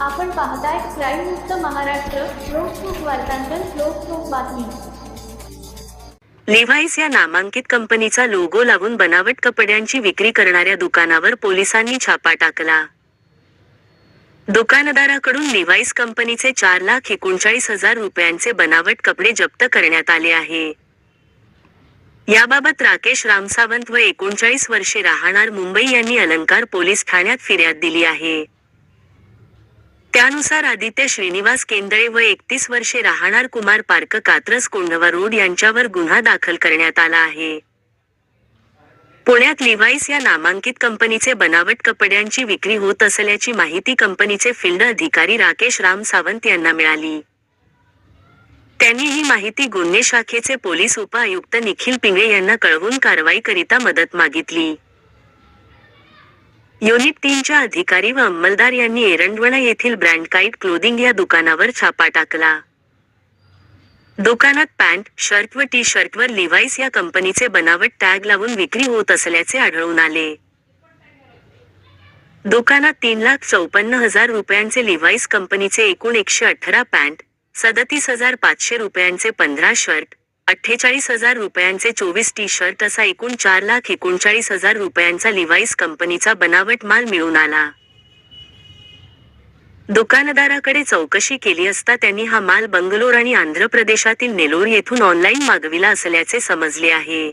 आपण पाहताय क्राईम मुक्त महाराष्ट्र लोकसुख वार्तांकन लोकसुख बातमी. लिव्हाईस या नामांकित कंपनीचा लोगो लावून बनावट कपड्यांची विक्री करणाऱ्या दुकानावर पोलिसांनी छापा टाकला. दुकानदाराकडून लिव्हाईस कंपनीचे चार लाख एकोणचाळीस हजार रुपयांचे बनावट कपडे जप्त करण्यात आले आहे. याबाबत राकेश रामसावंत व एकोणचाळीस वर्षे राहणार मुंबई यांनी अलंकार पोलीस ठाण्यात फिर्याद दिली आहे. त्यानुसार आदित्य श्रीनिवास केंदळे व एकतीस वर्षे राहणार कुमार पार्क कात्रज कोंढवा रोड यांच्यावर गुन्हा दाखल करण्यात आला आहे. पुण्यात लिव्हाईस या नामांकित कंपनीचे बनावट कपड्यांची विक्री होत असल्याची माहिती कंपनीचे फील्ड अधिकारी राकेश राम सावंत यांना मिळाली. त्यांनी ही माहिती गुन्हे शाखेचे पोलीस उपआयुक्त निखिल पिंगळे यांना कळवून कारवाईकरिता मदत मागितली. युनिट तीनच्या अधिकारी व अंमलदार यांनी एरंडवणा येथील ब्रँडकाईट क्लोदिंग या दुकानावर छापा टाकला. दुकानात पॅन्ट शर्ट व टी शर्टवर लिव्हाईस या कंपनीचे बनावट टॅग लावून विक्री होत असल्याचे आढळून आले. दुकानात तीन लाख चौपन्न हजार रुपयांचे लिव्हाईस कंपनीचे एकूण एकशे अठरा पॅन्ट सदतीस हजार पाचशे रुपयांचे पंधरा शर्ट अठ्ठेचाळीस हजार रुपयांचे चोवीस टी शर्ट असा एकूण चार लाख एकोणचाळीस हजार रुपयांचा लिवाईस कंपनीचा बनावट माल मिळून आला. दुकानदाराकडे चौकशी केली असता त्यांनी हा माल बंगलोर आणि आंध्र प्रदेशातील नेलोर येथून ऑनलाईन मागविला असल्याचे समजले आहे.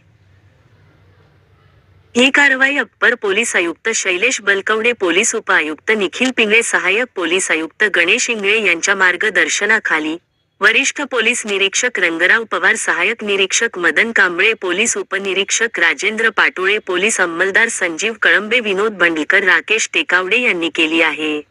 ही कारवाई अप्पर पोलीस आयुक्त शैलेश बलकवडे पोलीस उपआयुक्त निखिल पिंगळे सहाय्यक पोलीस आयुक्त गणेश इंगळे यांच्या मार्गदर्शनाखाली वरिष्ठ पोलीस निरीक्षक रंगराव पवार सहाय्यक निरीक्षक मदन कांबळे पोलीस उपनिरीक्षक राजेंद्र पाटोळे पोलीस अंमलदार संजीव कळंबे विनोद बंडलकर राकेश टेकावडे यांनी केली आहे.